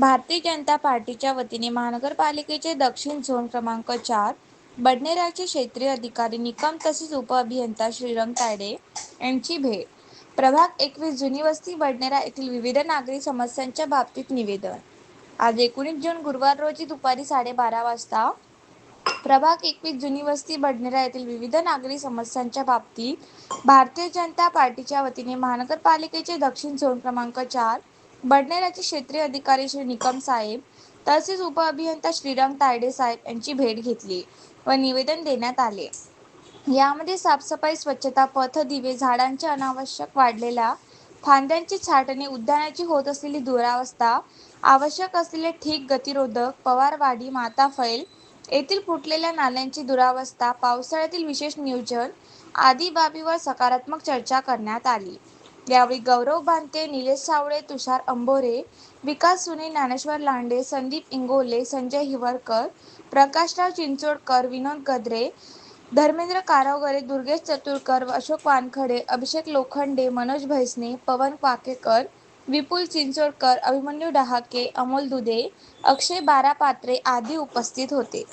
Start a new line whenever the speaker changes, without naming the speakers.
भारतीय जनता पार्टीच्या वतीने महानगरपालिकेचे दक्षिण झोन क्रमांक चार बडनेराचे क्षेत्रीय अधिकारी निकम तसेच उपअभियंता श्रीरंग तायडे यांची भेट. प्रभाग एकवीस जुनी वस्ती बडनेरा येथील विविध नागरी समस्यांच्या बाबतीत निवेदन. आज एकोणीस जून गुरुवार रोजी दुपारी साडेबारा वाजता प्रभाग एकवीस जुनी वस्ती बडनेरा येथील विविध नागरी समस्यांच्या बाबतीत भारतीय जनता पार्टीच्या वतीने महानगरपालिकेचे दक्षिण झोन क्रमांक चार बडनेराचे क्षेत्रीय अधिकारी श्री निकम साहेब तसेच उपअभियंता श्रीराम तायडे साहेब यांची भेट घेतली व निवेदन देण्यात आले. यामध्ये साफसफाई स्वच्छता पथ दिवे झाडांचे अनावश्यक वाढलेल्या फांद्यांची छाटणी उद्यानाची होत असलेली दुरावस्था आवश्यक असलेले ठीक गतिरोधक पवारवाडी माता फैल येथील फुटलेल्या नाल्यांची दुरावस्था पावसाळ्यातील विशेष नियोजन आदी बाबीवर सकारात्मक चर्चा करण्यात आली. यावेळी गौरव बांते निलेश सावळे तुषार अंबोरे विकास सुने ज्ञानेश्वर लांडे संदीप इंगोले संजय हिवरकर प्रकाशराव चिंचोडकर विनोद गद्रे धर्मेंद्र कारावगरे दुर्गेश चतुरकर अशोक वानखडे अभिषेक लोखंडे मनोज भैसने पवन पाकेकर विपुल चिंचोडकर अभिमन्यू डहाके अमोल दुधे अक्षय बारा पात्रे आदी उपस्थित होते.